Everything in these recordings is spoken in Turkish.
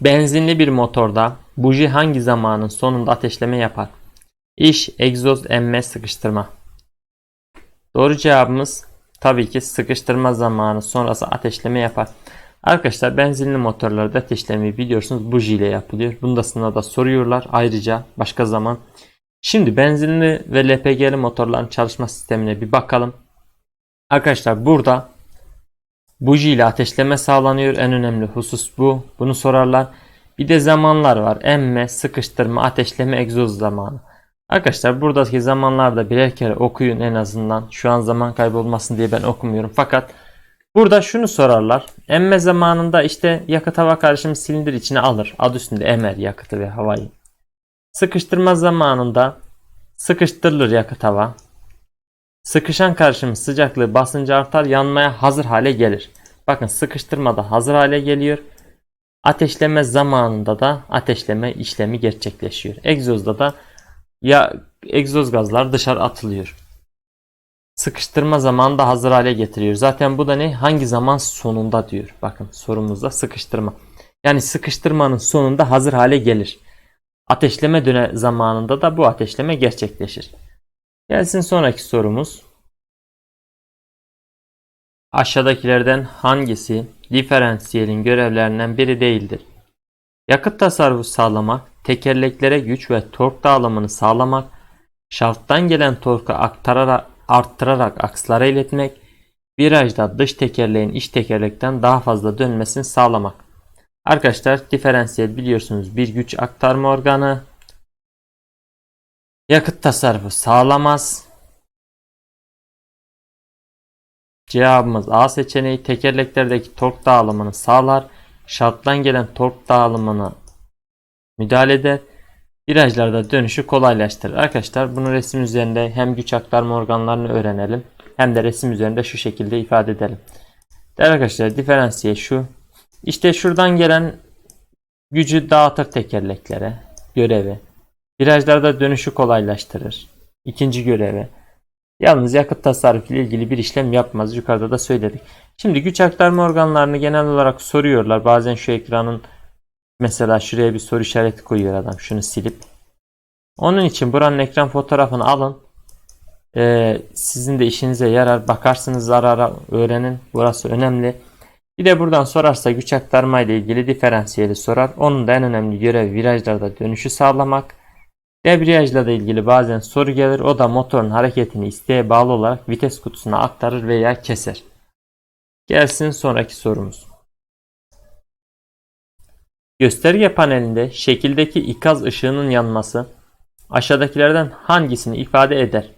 Benzinli bir motorda buji hangi zamanın sonunda ateşleme yapar? İş, egzoz, emme, sıkıştırma. Doğru cevabımız tabii ki sıkıştırma zamanı sonrası ateşleme yapar. Arkadaşlar benzinli motorlarda ateşlemeyi biliyorsunuz buji ile yapılıyor. Bunda sınavda soruyorlar ayrıca başka zaman. Şimdi benzinli ve LPG'li motorların çalışma sistemine bir bakalım. Arkadaşlar burada buji ile ateşleme sağlanıyor. En önemli husus bu. Bunu sorarlar. Bir de zamanlar var. Emme, sıkıştırma, ateşleme, egzoz zamanı. Arkadaşlar buradaki zamanlarda birer kere okuyun en azından. Şu an zaman kaybolmasın diye ben okumuyorum. Fakat burada şunu sorarlar. Emme zamanında işte yakıt hava karışımı silindir içine alır. Adı üstünde emer yakıtı ve havayı. Sıkıştırma zamanında sıkıştırılır yakıt hava. Sıkışan karışımın sıcaklığı basıncı artar yanmaya hazır hale gelir. Bakın sıkıştırmada hazır hale geliyor. Ateşleme zamanında da ateşleme işlemi gerçekleşiyor. Egzozda da ya egzoz gazlar dışarı atılıyor. Sıkıştırma zamanında hazır hale getiriyor. Zaten bu da ne? Hangi zaman sonunda diyor. Bakın sorumuzda sıkıştırma. Yani sıkıştırmanın sonunda hazır hale gelir. Ateşleme döne zamanında da bu ateşleme gerçekleşir. Gelsin sonraki sorumuz. Aşağıdakilerden hangisi diferansiyelin görevlerinden biri değildir? Yakıt tasarrufu sağlamak, tekerleklere güç ve tork dağılımını sağlamak, şafttan gelen torku aktararak, arttırarak akslara iletmek, virajda dış tekerleğin iç tekerlekten daha fazla dönmesini sağlamak. Arkadaşlar diferansiyel biliyorsunuz bir güç aktarma organı. Yakıt tasarrufu sağlamaz. Cevabımız A seçeneği tekerleklerdeki tork dağılımını sağlar. Şarttan gelen tork dağılımını müdahale eder. Virajlarda dönüşü kolaylaştırır. Arkadaşlar bunu resim üzerinde hem güç aktarma organlarını öğrenelim hem de resim üzerinde şu şekilde ifade edelim. Değerli arkadaşlar diferansiye şu. İşte şuradan gelen gücü dağıtır tekerleklere görevi. Virajlarda dönüşü kolaylaştırır. İkinci görevi. Yalnız yakıt tasarrufu ile ilgili bir işlem yapmaz. Yukarıda da söyledik. Şimdi güç aktarma organlarını genel olarak soruyorlar. Bazen şu ekranın mesela şuraya bir soru işareti koyuyor adam. Şunu silip. Onun için buranın ekran fotoğrafını alın. Ee, sizin de işinize yarar. Bakarsınız ara ara öğrenin. Burası önemli. Bir de buradan sorarsa güç aktarma ile ilgili diferansiyeli sorar. Onun da en önemli görevi virajlarda dönüşü sağlamak. Debriyajla da ilgili bazen soru gelir. O da motorun hareketini isteğe bağlı olarak vites kutusuna aktarır veya keser. Gelsin sonraki sorumuz. Gösterge panelinde şekildeki ikaz ışığının yanması aşağıdakilerden hangisini ifade eder?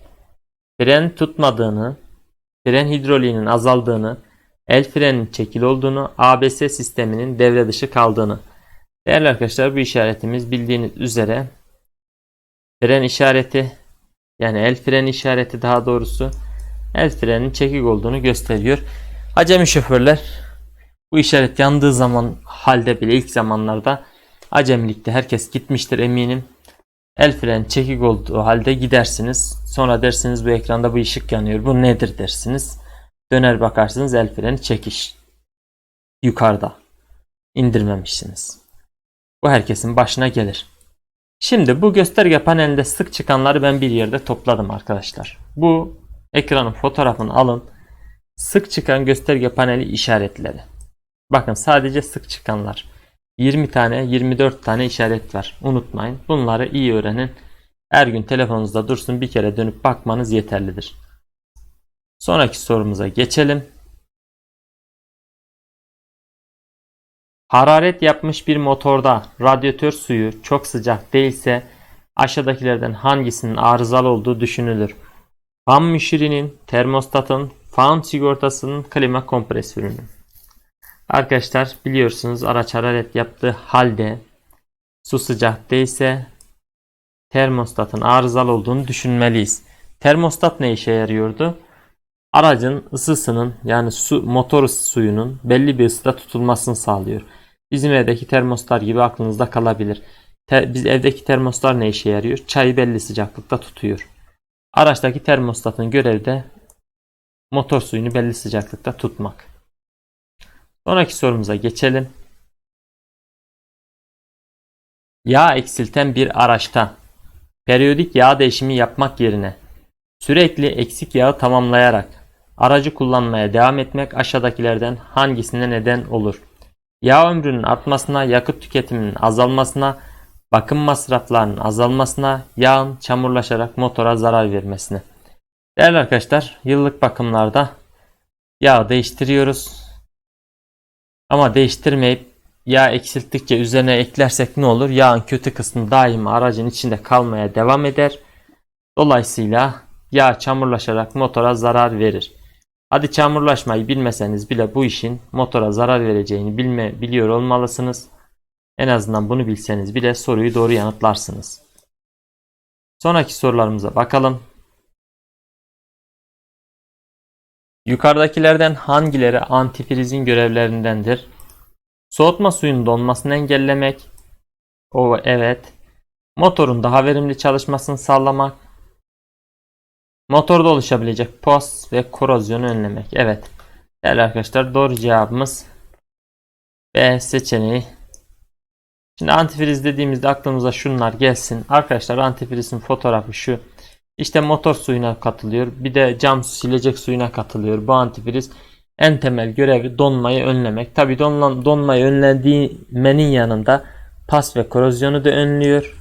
Fren tutmadığını, fren hidroliğinin azaldığını, el frenin çekili olduğunu, ABS sisteminin devre dışı kaldığını. Değerli arkadaşlar bu işaretimiz bildiğiniz üzere fren işareti yani el freni işareti daha doğrusu el frenin çekik olduğunu gösteriyor. Acemi şoförler bu işaret yandığı zaman halde bile ilk zamanlarda acemilikte herkes gitmiştir eminim. El freni çekik olduğu halde gidersiniz. Sonra dersiniz bu ekranda bu ışık yanıyor. Bu nedir dersiniz. Döner bakarsınız el freni çekiş. Yukarıda. indirmemişsiniz. Bu herkesin başına gelir. Şimdi bu gösterge panelinde sık çıkanları ben bir yerde topladım arkadaşlar. Bu ekranın fotoğrafını alın. Sık çıkan gösterge paneli işaretleri. Bakın sadece sık çıkanlar. 20 tane 24 tane işaret var. Unutmayın. Bunları iyi öğrenin. Her gün telefonunuzda dursun bir kere dönüp bakmanız yeterlidir. Sonraki sorumuza geçelim. Hararet yapmış bir motorda radyatör suyu çok sıcak değilse aşağıdakilerden hangisinin arızalı olduğu düşünülür. Fan müşirinin, termostatın, fan sigortasının, klima kompresörünün. Arkadaşlar biliyorsunuz araç hararet yaptığı halde su sıcak değilse termostatın arızalı olduğunu düşünmeliyiz. Termostat ne işe yarıyordu? Aracın ısısının yani su motor suyunun belli bir ısıda tutulmasını sağlıyor. Bizim evdeki termostar gibi aklınızda kalabilir. Te, biz evdeki termostar ne işe yarıyor? Çayı belli sıcaklıkta tutuyor. Araçtaki termostatın görevi de motor suyunu belli sıcaklıkta tutmak. Sonraki sorumuza geçelim. Yağ eksilten bir araçta periyodik yağ değişimi yapmak yerine sürekli eksik yağı tamamlayarak aracı kullanmaya devam etmek aşağıdakilerden hangisine neden olur? Yağ ömrünün artmasına, yakıt tüketiminin azalmasına, bakım masraflarının azalmasına, yağın çamurlaşarak motora zarar vermesine. Değerli arkadaşlar, yıllık bakımlarda yağ değiştiriyoruz. Ama değiştirmeyip yağ eksilttikçe üzerine eklersek ne olur? Yağın kötü kısmı daima aracın içinde kalmaya devam eder. Dolayısıyla yağ çamurlaşarak motora zarar verir. Hadi çamurlaşmayı bilmeseniz bile bu işin motora zarar vereceğini bilme, biliyor olmalısınız. En azından bunu bilseniz bile soruyu doğru yanıtlarsınız. Sonraki sorularımıza bakalım. Yukarıdakilerden hangileri antifrizin görevlerindendir? Soğutma suyunun donmasını engellemek. O evet. Motorun daha verimli çalışmasını sağlamak. Motorda oluşabilecek post ve korozyonu önlemek. Evet. Değerli arkadaşlar doğru cevabımız B seçeneği. Şimdi antifriz dediğimizde aklımıza şunlar gelsin. Arkadaşlar antifrizin fotoğrafı şu. İşte motor suyuna katılıyor. Bir de cam silecek suyuna katılıyor. Bu antifriz en temel görevi donmayı önlemek. Tabi donmayı önlediğimenin yanında pas ve korozyonu da önlüyor.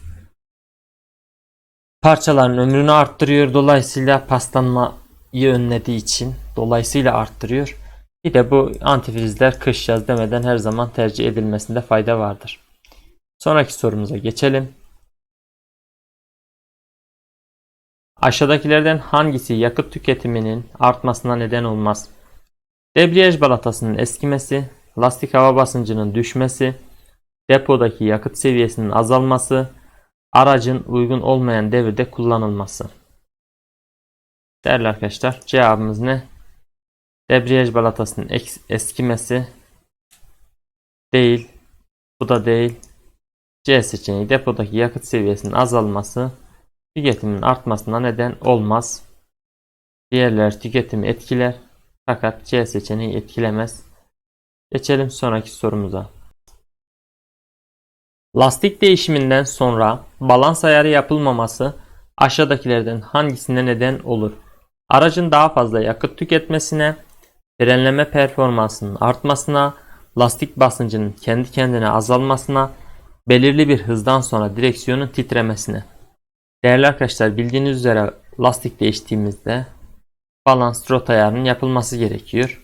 Parçaların ömrünü arttırıyor. Dolayısıyla paslanmayı önlediği için dolayısıyla arttırıyor. Bir de bu antifrizler kış yaz demeden her zaman tercih edilmesinde fayda vardır. Sonraki sorumuza geçelim. Aşağıdakilerden hangisi yakıt tüketiminin artmasına neden olmaz? Debriyaj balatasının eskimesi, lastik hava basıncının düşmesi, depodaki yakıt seviyesinin azalması, aracın uygun olmayan devirde kullanılması. Değerli arkadaşlar cevabımız ne? Debriyaj balatasının eskimesi değil. Bu da değil. C seçeneği depodaki yakıt seviyesinin azalması tüketimin artmasına neden olmaz. Diğerler tüketimi etkiler fakat C seçeneği etkilemez. Geçelim sonraki sorumuza. Lastik değişiminden sonra balans ayarı yapılmaması aşağıdakilerden hangisine neden olur? Aracın daha fazla yakıt tüketmesine, frenleme performansının artmasına, lastik basıncının kendi kendine azalmasına, belirli bir hızdan sonra direksiyonun titremesine. Değerli arkadaşlar bildiğiniz üzere lastik değiştiğimizde balans rot ayarının yapılması gerekiyor.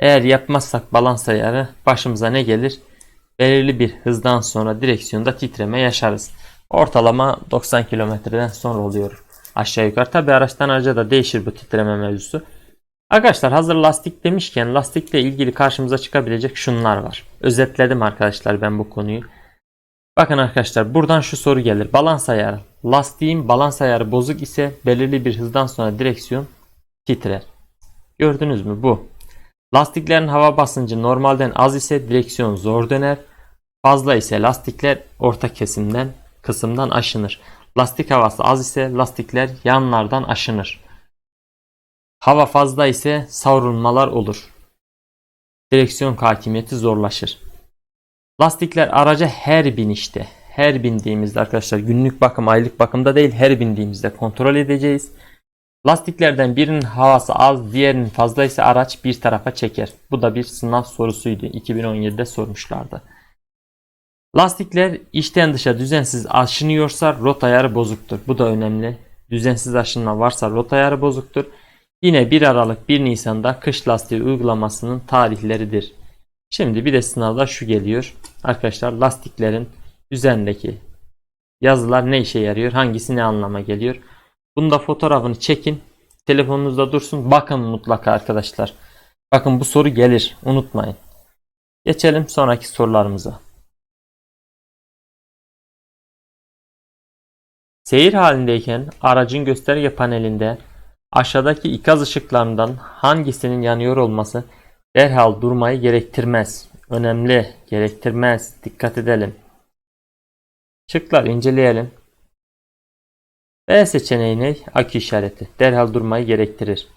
Eğer yapmazsak balans ayarı başımıza ne gelir? Belirli bir hızdan sonra direksiyonda titreme yaşarız. Ortalama 90 kilometreden sonra oluyor aşağı yukarı. Tabi araçtan araca da değişir bu titreme mevzusu. Arkadaşlar hazır lastik demişken lastikle ilgili karşımıza çıkabilecek şunlar var. Özetledim arkadaşlar ben bu konuyu. Bakın arkadaşlar buradan şu soru gelir. Balans ayarı. Lastiğin balans ayarı bozuk ise belirli bir hızdan sonra direksiyon titrer. Gördünüz mü bu. Lastiklerin hava basıncı normalden az ise direksiyon zor döner. Fazla ise lastikler orta kesimden kısımdan aşınır. Lastik havası az ise lastikler yanlardan aşınır. Hava fazla ise savrulmalar olur. Direksiyon hakimiyeti zorlaşır. Lastikler araca her binişte, her bindiğimizde arkadaşlar günlük bakım, aylık bakımda değil her bindiğimizde kontrol edeceğiz. Lastiklerden birinin havası az, diğerinin fazla ise araç bir tarafa çeker. Bu da bir sınav sorusuydu. 2017'de sormuşlardı. Lastikler içten dışa düzensiz aşınıyorsa rot ayarı bozuktur. Bu da önemli. Düzensiz aşınma varsa rot ayarı bozuktur. Yine 1 Aralık 1 Nisan'da kış lastiği uygulamasının tarihleridir. Şimdi bir de sınavda şu geliyor. Arkadaşlar lastiklerin üzerindeki yazılar ne işe yarıyor? Hangisi ne anlama geliyor? Bunu da fotoğrafını çekin. Telefonunuzda dursun. Bakın mutlaka arkadaşlar. Bakın bu soru gelir. Unutmayın. Geçelim sonraki sorularımıza. Seyir halindeyken aracın gösterge panelinde aşağıdaki ikaz ışıklarından hangisinin yanıyor olması derhal durmayı gerektirmez. Önemli, gerektirmez. Dikkat edelim. Şıklar inceleyelim. B seçeneğini akü işareti derhal durmayı gerektirir.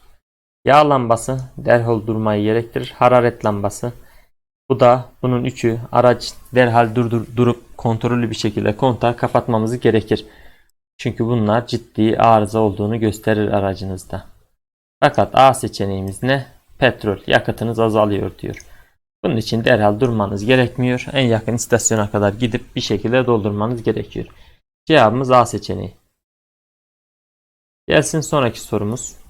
Yağ lambası derhal durmayı gerektirir. Hararet lambası Bu da bunun üçü araç derhal durdur, durup kontrollü bir şekilde kontağı kapatmamız gerekir. Çünkü bunlar ciddi arıza olduğunu gösterir aracınızda. Fakat A seçeneğimiz ne? Petrol, yakıtınız azalıyor diyor. Bunun için derhal durmanız gerekmiyor. En yakın istasyona kadar gidip bir şekilde doldurmanız gerekiyor. Cevabımız A seçeneği. Gelsin sonraki sorumuz.